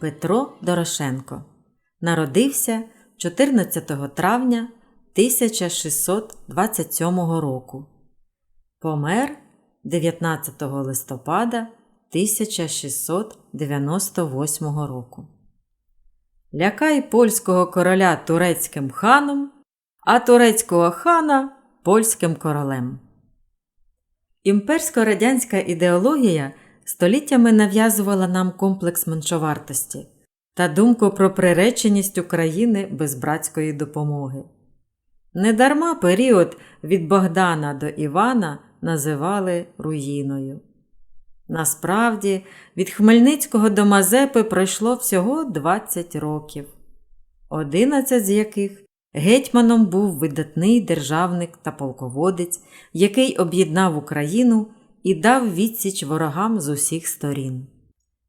Петро Дорошенко народився 14 травня 1627 року. Помер 19 листопада 1698 року. Лякай польського короля турецьким ханом, а турецького хана польським королем. Імперсько-радянська ідеологія століттями нав'язувала нам комплекс меншовартості та думку про приреченість України без братської допомоги. Недарма період від Богдана до Івана називали руїною. Насправді, від Хмельницького до Мазепи пройшло всього 20 років, 11 з яких гетьманом був видатний державник та полководець, який об'єднав Україну і дав відсіч ворогам з усіх сторін.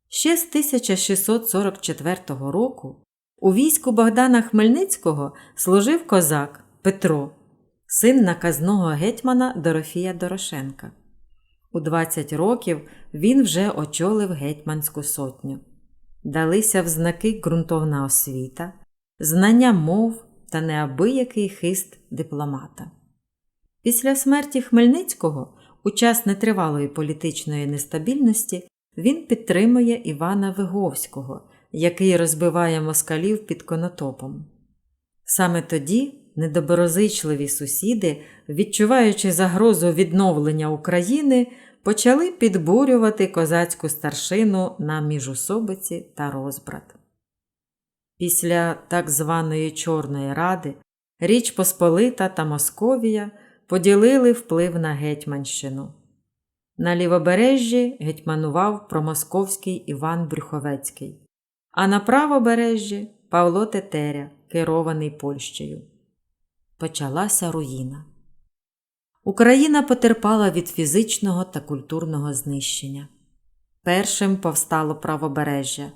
Ще з 1644 року у війську Богдана Хмельницького служив козак Петро, син наказного гетьмана Дорофія Дорошенка. У 20 років він вже очолив гетьманську сотню. Далися в знаки ґрунтовна освіта, знання мов та неабиякий хист дипломата. Після смерті Хмельницького, у час нетривалої політичної нестабільності, він підтримує Івана Виговського, який розбиває москалів під конотопом. Саме тоді недоброзичливі сусіди, відчуваючи загрозу відновлення України, почали підбурювати козацьку старшину на міжусобиці та розбрат. Після так званої Чорної Ради Річ Посполита та Московія поділили вплив на Гетьманщину. На лівобережжі гетьманував промосковський Іван Брюховецький, а на правобережжі Павло Тетеря, керований Польщею. Почалася руїна. Україна потерпала від фізичного та культурного знищення. Першим повстало правобережжя.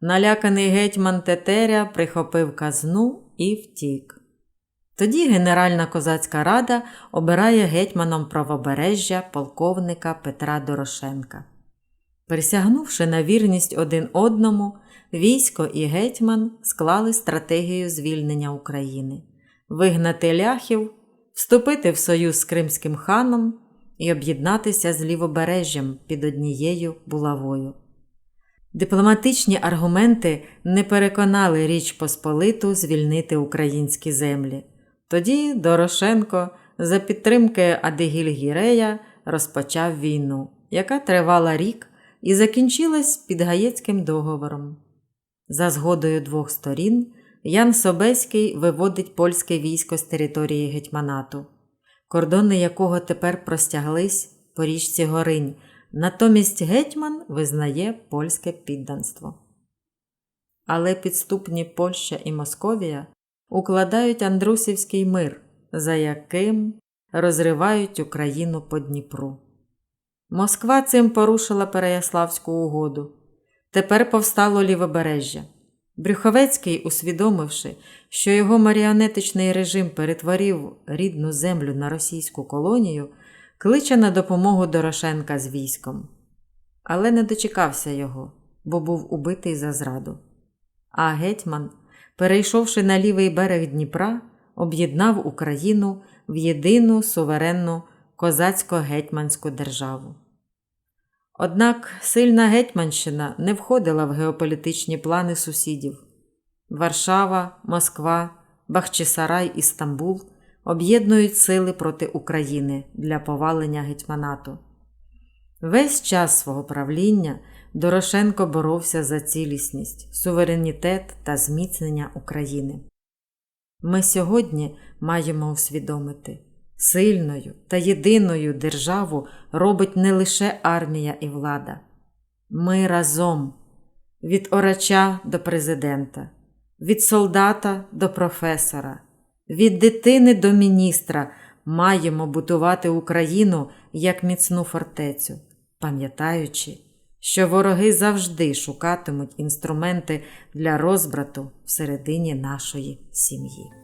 Наляканий гетьман Тетеря прихопив казну і втік. Тоді Генеральна козацька рада обирає гетьманом правобережжя полковника Петра Дорошенка. Присягнувши на вірність один одному, військо і гетьман склали стратегію звільнення України, вигнати ляхів, вступити в союз з Кримським ханом і об'єднатися з лівобережжям під однією булавою. Дипломатичні аргументи не переконали Річ Посполиту звільнити українські землі. Тоді Дорошенко за підтримки Адигіль-Гірея розпочав війну, яка тривала рік і закінчилась під Гаєцьким договором. За згодою двох сторін Ян Собеський виводить польське військо з території гетьманату, кордони якого тепер простяглись по річці Горинь. Натомість гетьман визнає польське підданство. Але підступні Польща і Московія укладають Андрусівський мир, за яким розривають Україну по Дніпру. Москва цим порушила Переяславську угоду. Тепер повстало лівобережжя. Брюховецький, усвідомивши, що його маріонетичний режим перетворив рідну землю на російську колонію, кличе на допомогу Дорошенка з військом. Але не дочекався його, бо був убитий за зраду. А гетьман, перейшовши на лівий берег Дніпра, об'єднав Україну в єдину суверенну козацько-гетьманську державу. Однак сильна Гетьманщина не входила в геополітичні плани сусідів. Варшава, Москва, Бахчисарай і Стамбул об'єднують сили проти України для повалення гетьманату. Весь час свого правління Дорошенко боровся за цілісність, суверенітет та зміцнення України. Ми сьогодні маємо усвідомити, сильною та єдиною державу робить не лише армія і влада. Ми разом від орача до президента, від солдата до професора, від дитини до міністра маємо будувати Україну як міцну фортецю, пам'ятаючи, що вороги завжди шукатимуть інструменти для розбрату всередині нашої сім'ї.